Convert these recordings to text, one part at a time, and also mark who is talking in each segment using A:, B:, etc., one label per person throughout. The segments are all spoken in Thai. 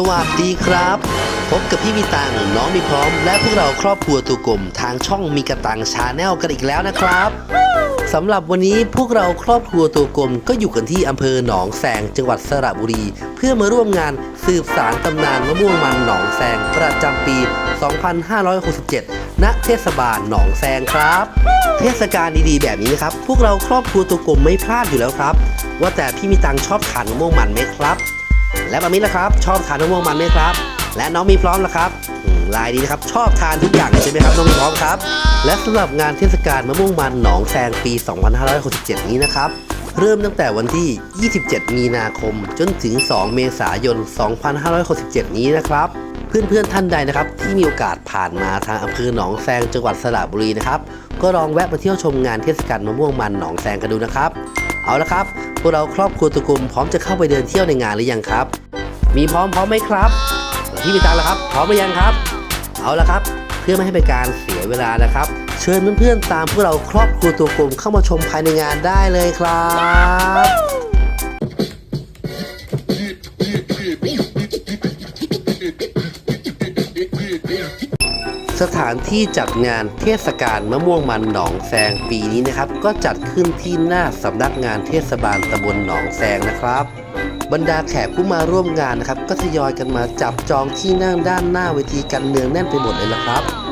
A: สวัสดีครับ พบกับพี่มีตังน้องมีพร้อม และพวกเราครอบครัวตัวกลมทางช่องมีกระตังชาแนลกันอีกแล้วนะครับสำหรับวันนี้พวกเราครอบครัวตัวกลมก็อยู่กันที่อำเภอหนองแสงจังหวัดสระบุรี เพื่อมาร่วมงานสืบสารตำนานมะม่วงมันหนองแสงประจำปี 2567 ณ เทศบาลหนองแสงครับ เทศกาลดีๆ แบบนี้นะครับ พวกเราครอบครัวตัวกลมไม่พลาดอยู่แล้วครับ ว่าแต่พี่มีตังชอบทานมะม่วงมันไหมครับ และบามินะครับ ชอบทานมะม่วงมันไหมครับ และน้องมีพร้อมนะครับลายดีนะครับ ชอบทานทุกอย่างใช่ไหมครับน้องมีพร้อมครับ และสำหรับงานเทศกาลมะม่วงมันหนองแซงปี 2567 นี้นะครับเริ่มตั้งแต่วันที่ 27 มีนาคม จนถึง 2 เมษายน 2567 นี้นะครับ เพื่อนๆท่านใดนะครับ ที่มีโอกาสผ่านมาทางอำเภอหนองแซงจังหวัดสระบุรีนะครับ ก็ลองแวะมาเที่ยวชมงานเทศกาลมะม่วงมันหนองแซงกันดูนะครับ เอาละครับ วกเราครอบครัวตระกุมพร้อมจะเข้าไปเดินเที่ยวในงานหรือยังครับ มีพร้อมพร้อมไหมครับพี่มีตังแล้วครับ พร้อมหรือยังครับ เอาละครับ เพื่อไม่ให้เป็นการเสียเวลานะครับ เชิญเพื่อนๆตามพวกเราครอบครัวตัวกลมเข้ามาชมภายในงานได้เลยครับ สถานที่จัดงานเทศกาลมะม่วงมันหนองแซงปีนี้นะครับ ก็จัดขึ้นที่หน้าสำนักงานเทศบาลตำบลหนองแซงนะครับ บรรดาแขกผู้มาร่วมงานนะครับ ก็ทยอยกันมาจับจองที่นั่งด้านหน้าเวทีกันเนืองแน่นไปหมดเลยละครับ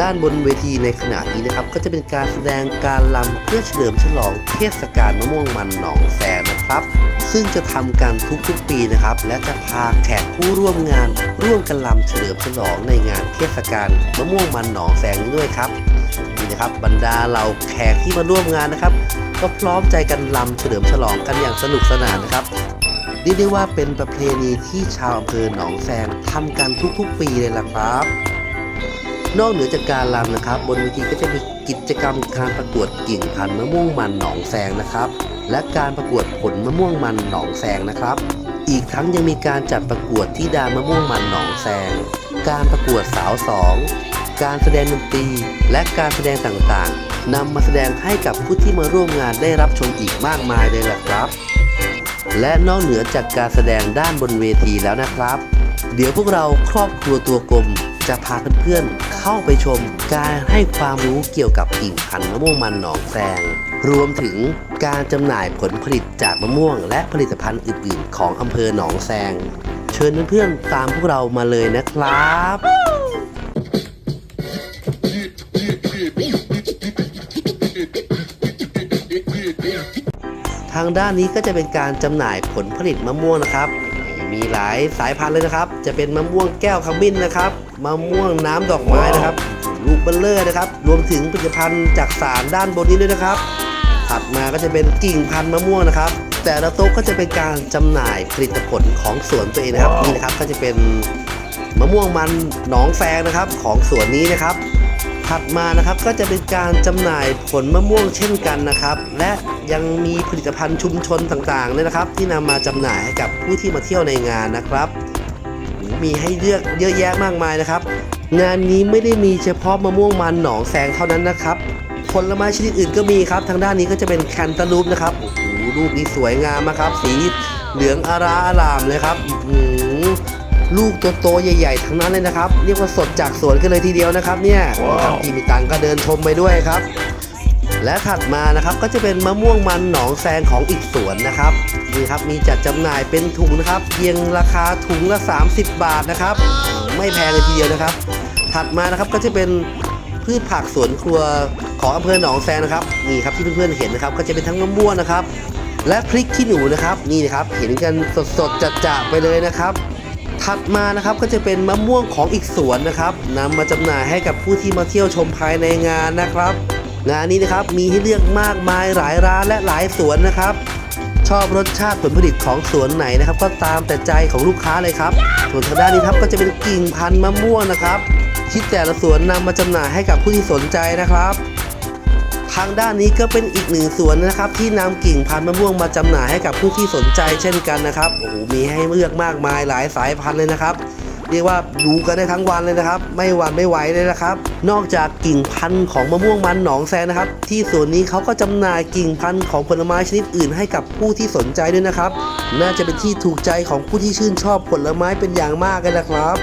A: ด้านบนเวทีในขณะนี้นะครับ ก็จะเป็นการแสดงการลำเพื่อเฉลิมฉลองเทศกาลมะม่วงมันหนองแซงนะครับ ซึ่งจะทำกันทุกๆปีนะครับ และจะพาแขกผู้ร่วมงาน ร่วมกันลำเฉลิมฉลองในงานเทศกาลมะม่วงมันหนองแซงนี้ด้วยครับนี่นะครับบรรดาเราแขกที่มาร่วมงานนะครับ ก็พร้อมใจกันลำเฉลิมฉลองกันอย่างสนุกสนานนะครับเรียกได้ว่าเป็นประเพณีที่ชาวอำเภอหนองแซงทำกันทุกๆปีเลยล่ะครับ นอกเหนือจากการรำนะครับ บนเวทีก็จะมีกิจกรรมการประกวดกิ่งพันธุ์มะม่วงมันหนองแซงนะครับ และการประกวดผลมะม่วงมันหนองแซงนะครับ อีกทั้งยังมีการจัดประกวดที่ดามะม่วงมันหนองแซง การประกวดสาวสองการแสดงดนตรีและการแสดงต่างๆนำมาแสดงให้กับผู้ที่มาร่วมงานได้รับชมอีกมากมายเลยล่ะครับ และนอกเหนือจากการแสดงด้านบนเวทีแล้วนะครับ เดี๋ยวพวกเราครอบครัวตัวกลม จะพาเพื่อนๆเข้าไปชมการให้ความรู้เกี่ยวกับกิ่งพันธุ์มะม่วงมันหนองแซงรวมถึงการจำหน่ายผลผลิตจากมะม่วง และผลิตภัณฑ์อื่นๆ ของอำเภอหนองแซง เชิญเพื่อนๆตามพวกเรามาเลยนะครับทางด้านนี้ก็จะเป็นการจำหน่ายผลผลิตมะม่วงนะครับ มีหลายสายพันธุ์เลยนะครับ จะเป็นมะม่วงแก้วขมิ้นนะครับ มะม่วงน้ำดอกไม้นะครับ ลูกเบลเลอร์นะครับ รวมถึงผลิตภัณฑ์จากสารด้านบนนี้ด้วยนะครับ ถัดมาก็จะเป็นกิ่งพันธุ์มะม่วงนะครับ แต่ละโต๊ะก็จะเป็นการจำหน่ายผลิตผลของสวนตัวเองนะครับนี่นะครับก็จะเป็นมะม่วงมันหนองแฟงนะครับของสวนนี้นะครับ ถัดมานะครับก็จะเป็นการจำหน่ายผลมะม่วงเช่นกันนะครับ และยังมีผลิตภัณฑ์ชุมชนต่างๆเลยนะครับ ที่นำมาจำหน่ายให้กับผู้ที่มาเที่ยวในงานนะครับ มีให้เลือกเยอะแยะมากมายนะครับ งานนี้ไม่ได้มีเฉพาะมะม่วงมันหนองแสงเท่านั้นนะครับผลไม้ชนิดอื่นก็มีครับ ทางด้านนี้ก็จะเป็นแคนตาลูปนะครับโอ้โหลูกนี้สวยงามนะครับ สีเหลืองอาราอารามเลยครับอื้อหือลูกโตๆใหญ่ๆ ทั้งนั้นเลยนะครับ เรียกว่าสดจากสวนกันเลยทีเดียวนะครับ เนี่ยครับพี่มีตังก็เดินชมไปด้วยครับ และถัดมานะครับก็จะเป็นมะม่วงมันหนองแซงของอีกสวนนะครับนี่ครับมีจัดจำหน่ายเป็นถุงนะครับเพียงราคาถุงละ 30 บาทนะครับ ไม่แพงเลยทีเดียวนะครับ ถัดมานะครับก็จะเป็นพืชผักสวนครัวของอำเภอหนองแซงนะครับนี่ครับที่เพื่อนๆเห็นนะครับ ก็จะเป็นทั้งมะม่วงนะครับ และพริกขี้หนูนะครับนี่นะครับเห็นกันสดๆจัดๆไปเลยนะครับถัดมานะครับก็จะเป็นมะม่วงของอีกสวนนะครับนำมาจำหน่ายให้กับผู้ที่มาเที่ยวชมภายในงานนะครับ งานนี้นะครับมีให้เลือกมากมายหลายร้านและหลายสวนนะครับ ชอบรสชาติผลผลิตของสวนไหนนะครับ ก็ตามแต่ใจของลูกค้าเลยครับส่วนทางด้านนี้ครับก็จะเป็นกิ่งพันธุ์มะม่วงนะครับที่แต่ละสวนนำมาจำหน่ายให้กับผู้ที่สนใจนะครับ ทางด้านนี้ก็เป็นอีกหนึ่งสวนนะครับ ที่นำกิ่งพันธุ์มะม่วงมาจำหน่ายให้กับผู้ที่สนใจเช่นกันนะครับโอ้โหมีให้เลือกมากมายหลายสายพันธุ์เลยนะครับ เรียกว่าดูกันได้ทั้งวันเลยนะครับ ไม่หวันไม่ไหวเลยนะครับ นอกจากกิ่งพันธุ์ของมะม่วงมันหนองแซนะครับ ที่สวนนี้เขาก็จำหน่ายกิ่งพันธุ์ของผลไม้ชนิดอื่นให้กับผู้ที่สนใจด้วยนะครับ น่าจะเป็นที่ถูกใจของผู้ที่ชื่นชอบผลไม้เป็นอย่างมากเลยนะครับ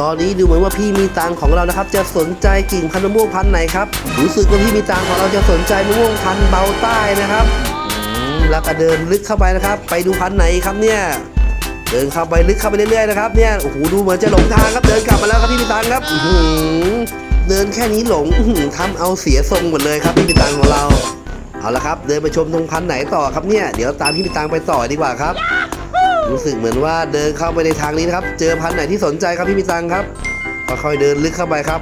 A: ตอนนี้ดูเหมือนว่าพี่มีตังของเรานะครับ จะสนใจกิ่งพันธุ์มะม่วงพันธุ์ไหนครับรู้สึกว่าพี่มีตังของเราจะสนใจมะม่วงพันธุ์เบาใต้นะครับแล้วก็เดินลึกเข้าไปนะครับ ไปดูพันธุ์ไหนครับเนี่ย เดินเข้าไปลึกเข้าไปเรื่อยๆนะครับเนี่ยโอ้โหดูเหมือนจะหลงทางครับเดินกลับมาแล้วครับพี่มีตังครับอื้อหือเดินแค่นี้หลงอื้อหือทำเอาเสียทรงหมดเลยครับพี่มีตังของเราเอาละครับ เดินไปชมตรงพันธุ์ไหนต่อครับเนี่ยเดี๋ยวตามพี่มีตังไปต่อดีกว่าครับ รู้สึกเหมือนว่าเดินเข้าไปในทางนี้นะครับเจอพันธุ์ไหนที่สนใจครับพี่มีตังครับค่อยๆเดินลึกเข้าไปครับ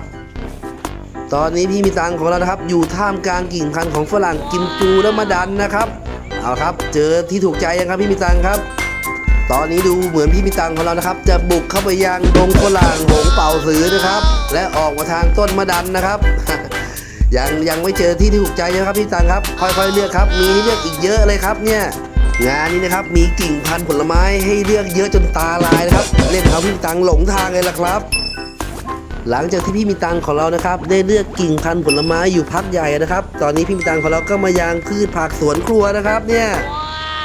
A: ตอนนี้พี่มีตังของเรานะครับ อยู่ท่ามกลางกิ่งพันธุ์ของฝรั่งกิมจูและมะดันนะครับ เอาครับ เจอที่ถูกใจยังครับพี่มีตังครับ ตอนนี้ดูเหมือนพี่มีตังของเรานะครับ จะบุกเข้าไปยังดงฝรั่งหงเป่าสือนะครับ และออกมาทางต้นมะดันนะครับ ยังยังไม่เจอที่ที่ถูกใจนะครับพี่ตังครับ ค่อยๆเลือกครับ มีให้เลือกอีกเยอะเลยครับเนี่ยงานนี้นะครับมีกิ่งพันธุ์ผลไม้ให้เลือกเยอะจนตาลายนะครับเล่นเอาพี่ตังหลงทางเลยล่ะครับ หลังจากที่พี่มีตังของเรานะครับ ได้เลือกกิ่งพันธุ์ผลไม้อยู่พักใหญ่นะครับ ตอนนี้พี่มีตังของเราก็มายางพืชผักสวนครัวนะครับ เนี่ย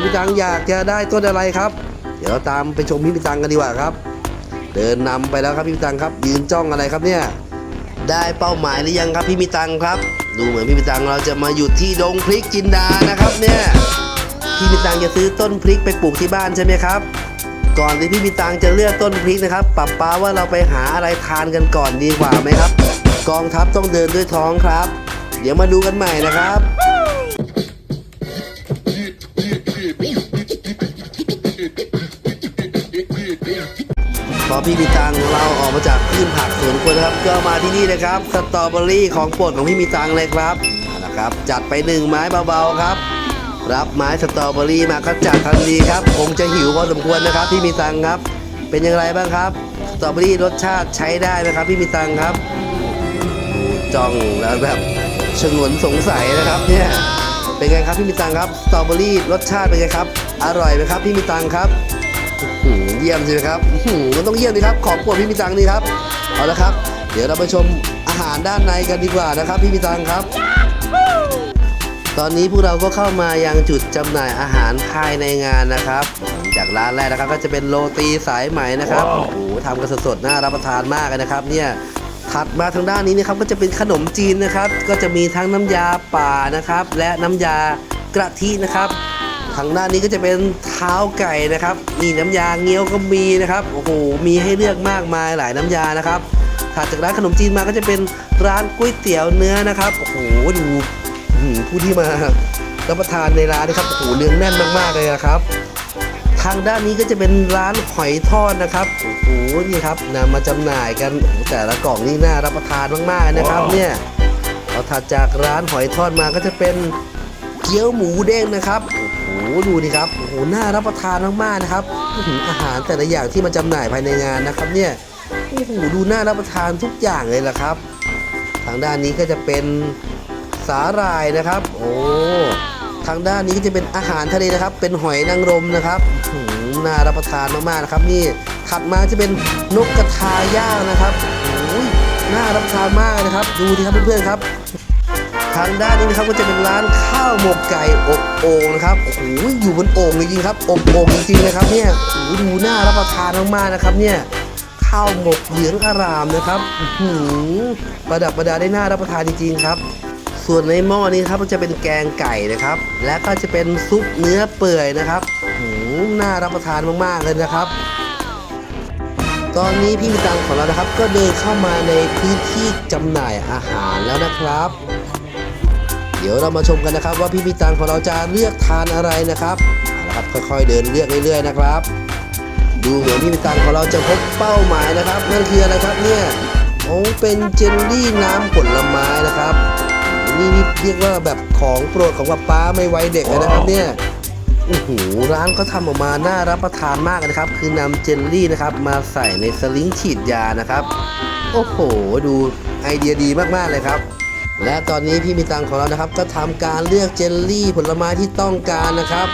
A: มีตังอยากจะได้ต้นอะไรครับ เดี๋ยวเราตามไปชมพี่มีตังกันดีกว่าครับ เดินนำไปแล้วครับพี่มีตังครับ ยืนจ้องอะไรครับเนี่ยได้เป้าหมายหรือยังครับพี่มีตังครับ ดูเหมือนพี่มีตังเราจะมาหยุดที่ดงพริกจินดานะครับเนี่ยพี่มีตังจะซื้อต้นพริกไปปลูกที่บ้านใช่ไหมครับ ก่อนที่พี่มีตังจะเลือกต้นพริกนะครับปรับป้าว่าเราไปหาอะไรทานกันก่อนดีกว่าไหมครับ กองทัพต้องเดินด้วยท้องครับ เดี๋ยวมาดูกันใหม่นะครับ พอพี่มีตังเราออกมาจากพืชผักสวนครัวนะครับ ก็มาที่นี่นะครับสตรอเบอรี่ของโปรดของพี่มีตังเลยครับเอาละครับ จัดไปหนึ่งไม้เบาๆครับ รับไม้สตรอเบอรี่มาก็จัดทันทีครับคงจะหิวพอสมควรนะครับพี่มีตังครับ เป็นอย่างไรบ้างครับสตรอเบอรี่รสชาติใช้ได้ไหมครับพี่มีตังครับจ้องแล้วแบบชงนสงสัยนะครับเนี่ยเป็นไงครับพี่มีตังครับสตรอเบอรี่รสชาติเป็นไงครับ อร่อยไหมครับพี่มีตังครับ ยี่ยมใช่ไหมครับอื้อหือมันต้องเยี่ยมดีครับ ของโปรดพี่มีตังนี่ครับ เอาละครับ เดี๋ยวเราไปชมอาหารด้านในกันดีกว่านะครับ พี่มีตังครับ ตอนนี้พวกเราก็เข้ามายังจุดจำหน่ายอาหารภายในงานนะครับ จากร้านแรกนะครับ ก็จะเป็นโรตีสายไหมนะครับ โอ้โหทำกันสดๆน่ารับประทานมากเลยนะครับ เนี่ยถัดมาทางด้านนี้นะครับก็จะเป็นขนมจีนนะครับ ก็จะมีทั้งน้ำยาป่านะครับ และน้ำยากระทินะครับ ทางด้านนี้ก็จะเป็นเท้าไก่นะครับ มีน้ำยาเงี้ยวก็มีนะครับ โอ้โห มีให้เลือกมากมายหลายน้ำยานะครับ ถัดจากร้านขนมจีนมาก็จะเป็นร้านก๋วยเตี๋ยวเนื้อนะครับ โอ้โห ดูอื้อผู้ที่มารับประทานในร้านนะครับ โอ้โหเนื้อแน่นมากๆเลยนะครับ ทางด้านนี้ก็จะเป็นร้านหอยทอดนะครับ โอ้โห นี่ครับนำมาจำหน่ายกัน แต่ละกล่องนี่น่ารับประทานมากๆนะครับ เนี่ย เอาถัดจากร้านหอยทอดมาก็จะเป็น เกี๊ยวหมูเด้งนะครับโอ้โหดูดิครับโอ้โหน่ารับประทานมากๆนะครับอาหารแต่ละอย่างที่มาจำหน่ายภายในงานนะครับ เนี่ยโอ้โหดูน่ารับประทานทุกอย่างเลยล่ะครับ ทางด้านนี้ก็จะเป็นสาหร่ายนะครับ โอ้ทางด้านนี้ก็จะเป็นอาหารทะเลนะครับ เป็นหอยนางรมนะครับน่ารับประทานมากๆนะครับ นี่ถัดมาจะเป็นนกกระทาย่างนะครับโอ้ยน่ารับประทานมากนะครับ ดูดิครับเพื่อนๆครับ ทางด้านนี้นะครับก็จะเป็นร้านข้าวหมกไก่อบโอ่งนะครับโอ้โหอยู่บนโอ่งจริงๆครับอบโอ่งจริงๆนะครับเนี่ยโอ้โหดูน่ารับประทานมากๆนะครับเนี่ยข้าวหมกเหลืองอารามนะครับหือประดับประดาได้น่ารับประทานจริงๆครับ ส่วนในหม้อนี้ครับก็จะเป็นแกงไก่นะครับ และก็จะเป็นซุปเนื้อเปื่อยนะครับอื้อหือน่ารับประทานมากๆเลยนะครับตอนนี้พี่มิตังของเรานะครับก็เดินเข้ามาในพื้นที่จำหน่ายอาหารแล้วนะครับ เดี๋ยวเรามาชมกันนะครับ ว่าพี่มิตังของเราจะเลือกทานอะไรนะครับเอาละครับค่อยๆเดินเลือกเรื่อยๆนะครับ ดูเหมือนพี่มิตังของเราจะพบเป้าหมายนะครับ นั่นคืออะไรครับเนี่ยโอ้เป็นเจลลี่น้ำผลไม้นะครับนี่เรียกว่าแบบของโปรดของป้าป้าไม่ไว้เด็กเลยนะครับเนี่ยโอ้โหร้านเขาทำออกมาน่ารับประทานมากเลยนะครับ คือนำเจลลี่นะครับมาใส่ในสลิงฉีดยานะครับ โอ้โห ดูไอเดียดีมากๆเลยครับ และตอนนี้พี่มีตังของเรานะครับ ก็ทำการเลือกเจลลี่ผลไม้ที่ต้องการนะครับ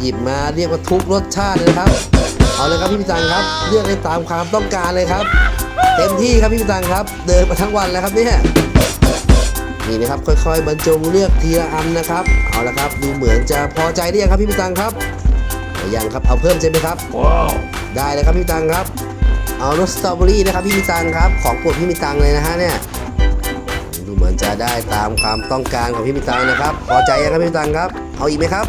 A: หยิบมาเรียกว่าทุกรสชาติเลยนะครับ เอาเลยครับพี่มิตังครับ เลือกได้ตามความต้องการเลยครับ เต็มที่ครับพี่มิตังครับ เดินมาทั้งวันแล้วครับเนี่ยนี่นะครับค่อยๆ บรรจงเลือกทีละอันนะครับ เอาละครับดูเหมือนจะพอใจหรือยังครับพี่มิตังครับยังครับเอาเพิ่มใช่ไหมครับได้เลยครับพี่มิตังครับ เอารสสตรอเบอรี่นะครับพี่มิตังครับ ของโปรดพี่มิตังเลยนะฮะเนี่ย ดูเหมือนจะได้ตามความต้องการของพี่มิตังนะครับ พอใจยังครับพี่มิตังครับ เอาอีกไหมครับ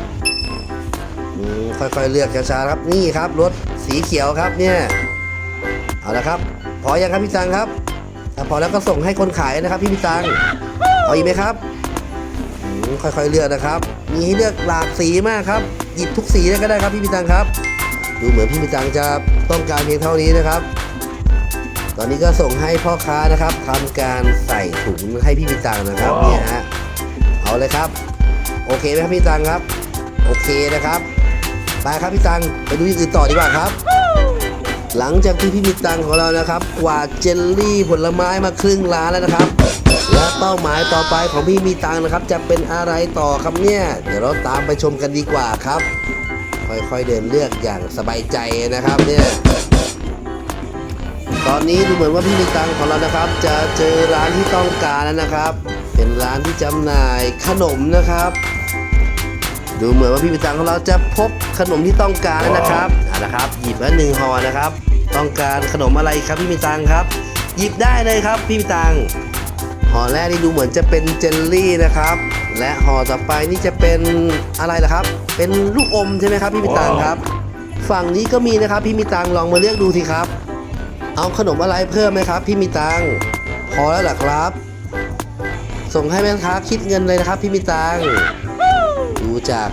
A: ค่อยๆเลือกช้าๆครับนี่ครับรถสีเขียวครับเนี่ยเอาละครับ พอยังครับพี่ตังครับถ้าพอแล้วก็ส่งให้คนขายนะครับ พี่มิตังเอาอีกไหมครับค่อยๆเลือกนะครับ มีให้เลือกหลากสีมากครับหยิบทุกสีเลยก็ได้ครับพี่มิตังครับ ดูเหมือนพี่มิตังจะต้องการเพียงเท่านี้นะครับ ตอนนี้ก็ส่งให้พ่อค้านะครับทำการใส่ถุงให้พี่มิตังนะครับเนี่ยฮะเอาเลยครับ โอเคไหมครับพี่ตังครับ โอเคนะครับไปครับพี่ตังไปดูอย่างอื่นต่อดีกว่าครับ หลังจากที่พี่มิตังของเรานะครับกวาดเจลลี่ผลไม้มาครึ่งร้านแล้วนะครับ และเป้าหมายต่อไปของพี่มีตังนะครับ จะเป็นอะไรต่อครับเนี่ยเดี๋ยวเราตามไปชมกันดีกว่าครับ ค่อยๆเดินเลือกอย่างสบายใจนะครับเนี่ย ตอนนี้ดูเหมือนว่าพี่มีตังของเรานะครับ จะเจอร้านที่ต้องการแล้วนะครับ เป็นร้านที่จำหน่ายขนมนะครับ ดูเหมือนว่าพี่มีตังของเราจะพบขนมที่ต้องการแล้วนะครับเอาละครับ หยิบมาหนึ่งห่อนะครับ ต้องการขนมอะไรครับพี่มีตังครับ หยิบได้เลยครับพี่มีตังห่อแรกนี่ดูเหมือนจะเป็นเจลลี่นะครับ และห่อต่อไปนี่จะเป็นอะไรล่ะครับ เป็นลูกอมใช่ไหมครับพี่มีตังครับ ฝั่งนี้ก็มีนะครับพี่มีตังลองมาเลือกดูสิครับ เอาขนมอะไรเพิ่มไหมครับ พี่มีตังพอแล้วหรอครับ ส่งให้แม่ค้าคิดเงินเลยนะครับ พี่มีตังดูจาก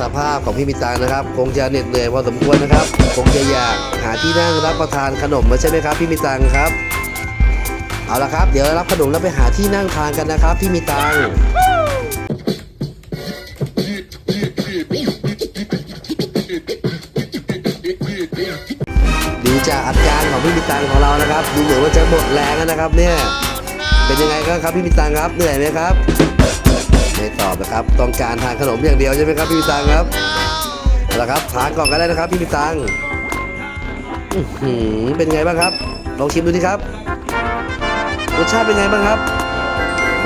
A: สภาพของพี่มีตังนะครับ คงจะเหน็ดเหนื่อยพอสมควรนะครับ คงจะอยากหาที่นั่งรับประทานขนมมาใช่ไหมครับ พี่มีตังครับ เอาละครับ เดี๋ยวรับขนมแล้วไปหาที่นั่งทานกันนะครับ พี่มีตัง ของพี่มิตังของเรานะครับดูเหมือนว่าจะหมดแรงแล้วนะครับ เนี่ยเป็นยังไงกันครับพี่มิตังครับเหนื่อยไหมครับไม่ตอบนะครับต้องการทานขนมอย่างเดียวใช่ไหมครับพี่มิตังครับเอาละครับทานก่อนก็ได้นะครับพี่มิตังเป็นไงบ้างครับลองชิมดูดิครับรสชาติเป็นไงบ้างครับ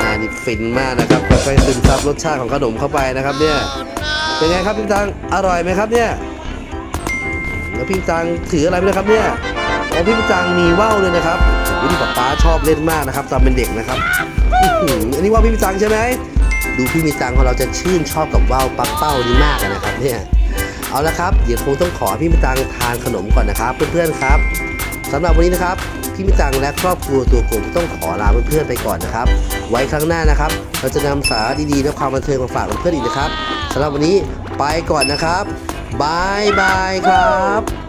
A: น่านี่ฟินมากนะครับค่อยๆซึมซับรสชาติของขนมเข้าไปนะครับ เนี่ยเป็นไงครับพี่มิตังอร่อยไหมครับเนี่ยแล้วพี่ตังถืออะไรไปนะครับเนี่ย อ๋อพี่ตังมีว่าวเลยนะครับโอ้โหนี่ป๊าป๊าชอบเล่นมากนะครับ ตอนเป็นเด็กนะครับอือหืออันนี้ว่าวพี่มีตังใช่ไหมดูพี่มีตังของเราจะชื่นชอบกับว่าวปักเป้านี้มากนะครับเนี่ยเอาละครับเดี๋ยวคงต้องขอพี่มีตังทานขนมก่อนนะครับ เพื่อนๆครับสำหรับวันนี้นะครับพี่มิตังและครอบครัวตัวผมต้องขอลาเพื่อนๆไปก่อนนะครับ ไว้ครั้งหน้านะครับ เราจะนำสาระดีๆและความบันเทิงมาฝากเพื่อนๆอีกนะครับสำหรับวันนี้ไปก่อนนะครับบายบายครับ